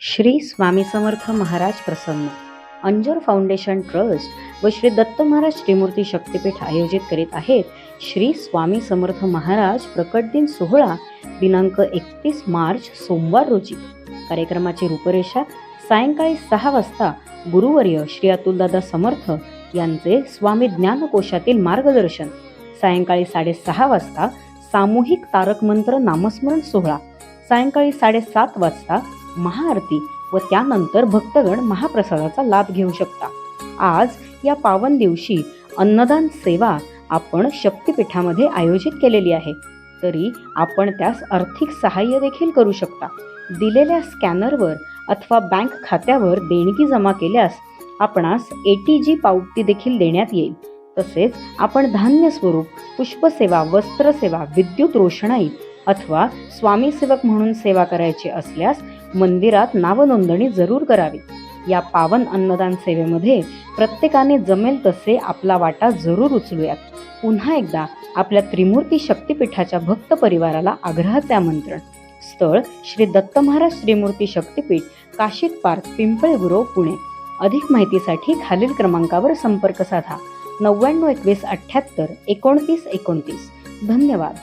श्री स्वामी समर्थ महाराज प्रसन्न. Anjar foundation trust व श्री दत्त महाराज त्रिमूर्ती शक्तीपीठ आयोजित करीत आहेत श्री स्वामी समर्थ महाराज प्रकट दिन सोहळा दिनांक एकतीस मार्च सोमवार रोजी. कार्यक्रमाची रूपरेषा सायंकाळी सहा वाजता गुरुवर्य श्री अतुलदादा समर्थ यांचे स्वामी ज्ञानकोशातील मार्गदर्शन. सायंकाळी साडेसहा वाजता सामूहिक तारक मंत्र नामस्मरण सोहळा. सायंकाळी साडेसात वाजता महाआरती व त्यानंतर भक्तगण महाप्रसादाचा लाभ घेऊ शकता. आज या पावन दिवशी अन्नदान सेवा आपण शक्तिपीठामध्ये आयोजित केलेली आहे. तरी आपण त्यास आर्थिक सहाय्य देखील करू शकता. दिलेल्या स्कॅनरवर अथवा बँक खात्यावर देणगी जमा केल्यास आपणास ए टी जी पावती देखील देण्यात येईल. तसेच आपण धान्य स्वरूप पुष्पसेवा वस्त्रसेवा विद्युत रोषणाई अथवा स्वामीसेवक म्हणून सेवा करायची असल्यास मंदिरात नावनोंदणी जरूर करावी. या पावन अन्नदान सेवेमध्ये प्रत्येकाने जमेल तसे आपला वाटा जरूर उचलूयात. पुन्हा एकदा आपल्या त्रिमूर्ती शक्तिपीठाच्या भक्त परिवाराला आग्रहाचे आमंत्रण स्थळ श्री दत्त महाराज त्रिमूर्ती शक्तिपीठ काशीद पार्क पिंपळगुरो पुणे. अधिक माहितीसाठी खालील क्रमांकावर संपर्क साधा. नव्याण्णव एकवीस अठ्ठ्याहत्तर एकोणतीस एकोणतीस. धन्यवाद.